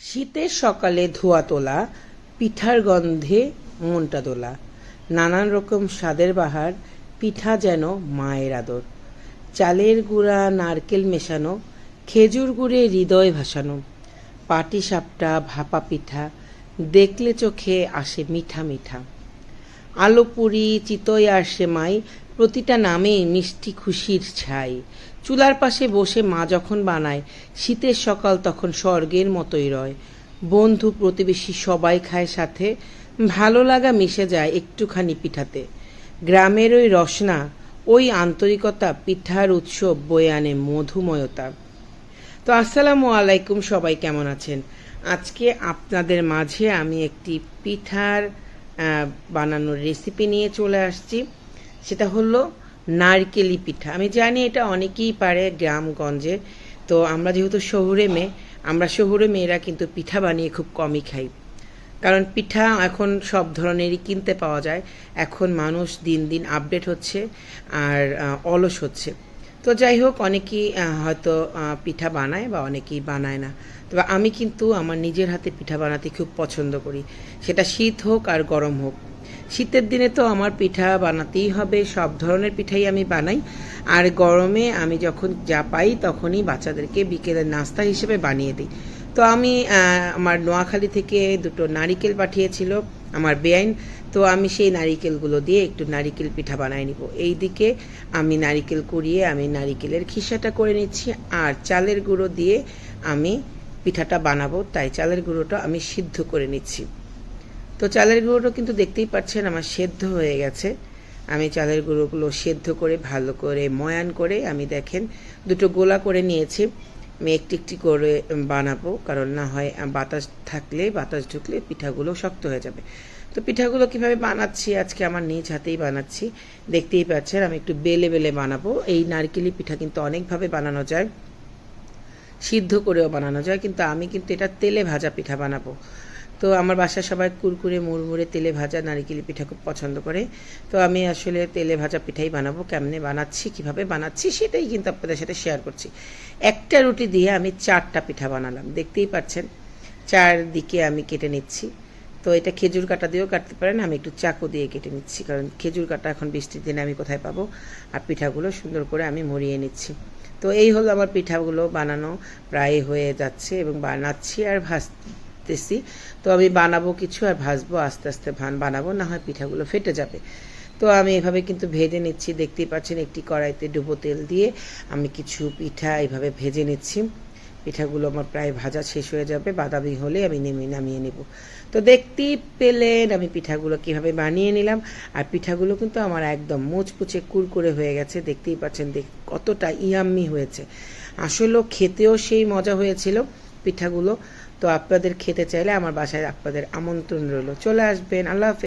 শীতের সকালে ধোয়া তোলা, পিঠার গন্ধে মনটা দোলা। নানান রকম স্বাদের বাহার, পিঠা যেন মায়ের আদর। চালের গুঁড়া, নারকেল মেশানো, খেজুর গুড়ে হৃদয় ভাসানো। পাটি সাপটা, ভাপা পিঠা, দেখলে চোখে আসে মিঠা মিঠা। আলো পুরি চিতই আর সেমাই প্রতিটা নামেই মিষ্টি খুশির ছাই। চুলার পাশে বসে মা যখন বানায়, শীতের সকাল তখন স্বর্গের মতোই রয়। বন্ধু প্রতিবেশী সবাই খায় সাথে, ভালো লাগা মিশে যায় একটুখানি পিঠাতে। গ্রামের ওই রসনা, ওই আন্তরিকতা পিঠার উৎসব বয়ে আনে মধুময়তা। তো আসসালামু আলাইকুম সবাই, কেমন আছেন? আজকে আপনাদের মাঝে আমি একটি পিঠার বানানোর রেসিপি নিয়ে চলে আসছি। সেটা হলো নারকেলি পিঠা। আমি জানি এটা অনেকেই পারে গ্রামগঞ্জে। তো আমরা যেহেতু শহুরে মেয়ে, আমরা শহুরে মেয়েরা কিন্তু পিঠা বানিয়ে খুব কমই খাই। কারণ পিঠা এখন সব ধরনেরই কিনতে পাওয়া যায়। এখন মানুষ দিন দিন আপডেট হচ্ছে আর অলস হচ্ছে। তো যাই হোক, অনেকেই হয়তো পিঠা বানায় বা অনেকেই বানায় না। তবে আমি কিন্তু আমার নিজের হাতে পিঠা বানাতে খুব পছন্দ করি। সেটা শীত হোক আর গরম হোক। শীতের দিনে তো আমার পিঠা বানাতেই হবে, সব ধরনের পিঠাই আমি বানাই। আর গরমে আমি যখন যা পাই তখনই বাচ্চাদেরকে বিকেলের নাস্তা হিসেবে বানিয়ে দিই। তো আমি আমার নোয়াখালী থেকে দুটো নারিকেল পাঠিয়েছিল আমার বেআইন। তো আমি সেই নারিকেলগুলো দিয়ে একটু নারিকেল পিঠা বানাই নিব। এই দিকে আমি নারিকেল কুড়িয়ে আমি নারিকেলের খিসাটা করে নিচ্ছি আর চালের গুঁড়ো দিয়ে আমি পিঠাটা বানাবো। তাই চালের গুঁড়োটা আমি সিদ্ধ করে নিচ্ছি। তো চালের গুঁড়োটা কিন্তু দেখতেই পাচ্ছেন আমার সেদ্ধ হয়ে গেছে। আমি চালের গুঁড়োগুলো সেদ্ধ করে, ভালো করে ময়ান করে আমি দেখেন দুটো গোলা করে নিয়েছি। আমি একটি একটি করে বানাবো, কারণ না হয় বাতাস থাকলে, বাতাস ঢুকলে পিঠাগুলো শক্ত হয়ে যাবে। তো পিঠাগুলো কীভাবে বানাচ্ছি? আজকে আমার নিজ হাতেই বানাচ্ছি। দেখতেই পাচ্ছেন আমি একটু বেলে বেলে বানাবো। এই নারকেলি পিঠা কিন্তু অনেকভাবে বানানো যায়। সিদ্ধ করেও বানানো যায়, কিন্তু আমি কিন্তু এটা তেলে ভাজা পিঠা বানাবো। তো আমার বাসায় সবাই কুরকুরে, মুড়মুড়ে, তেলে ভাজা, নারিকেলি পিঠা খুব পছন্দ করে। তো আমি আসলে তেলে ভাজা পিঠাই বানাবো, কেমনে বানাচ্ছি, কীভাবে বানাচ্ছি, সেটাই কিন্তু আপনাদের সাথে শেয়ার করছি। একটা রুটি দিয়ে আমি চারটা পিঠা বানালাম, দেখতেই পাচ্ছেন। চারদিকে আমি কেটে নিচ্ছি। তো এটা খেজুর কাটা দিয়েও কাটতে পারেন, আমি একটু চাকু দিয়ে কেটে নিচ্ছি, কারণ খেজুর কাটা এখন বৃষ্টির দিনে আমি কোথায় পাবো? আর পিঠাগুলো সুন্দর করে আমি মরিয়ে নিচ্ছি। তো এই হলো আমার পিঠাগুলো বানানো, প্রায় হয়ে যাচ্ছে এবং বানাচ্ছি আর ভাজতেছি তো আমি বানাবো কিছু আর ভাজবো, আস্তে আস্তে ভান বানাবো, না হয় পিঠাগুলো ফেটে যাবে। তো আমি এভাবে কিন্তু ভেজে নিচ্ছি, দেখতেই পাচ্ছেন একটি কড়াইতে ডুবো তেল দিয়ে আমি কিছু পিঠা এভাবে ভেজে নিচ্ছি। পিঠাগুলো আমার প্রায় ভাজা শেষ হয়ে যাবে, বাদামি হলে আমি নেমে নামিয়ে নেব। তো দেখতেই পেলেন আমি পিঠাগুলো কীভাবে বানিয়ে নিলাম। আর পিঠাগুলো কিন্তু আমার একদম মুচপুচে কুরকুরে হয়ে গেছে, দেখতেই পাচ্ছেন দেখ কতটা ইয়াম্মি হয়েছে। আসলেও খেতেও সেই মজা হয়েছিল পিঠাগুলো। তো আপনাদের খেতে চাইলে আমার বাসায় আপনাদের আমন্ত্রণ রইল। চলে আসবেন আল্লাহ হাফেজ।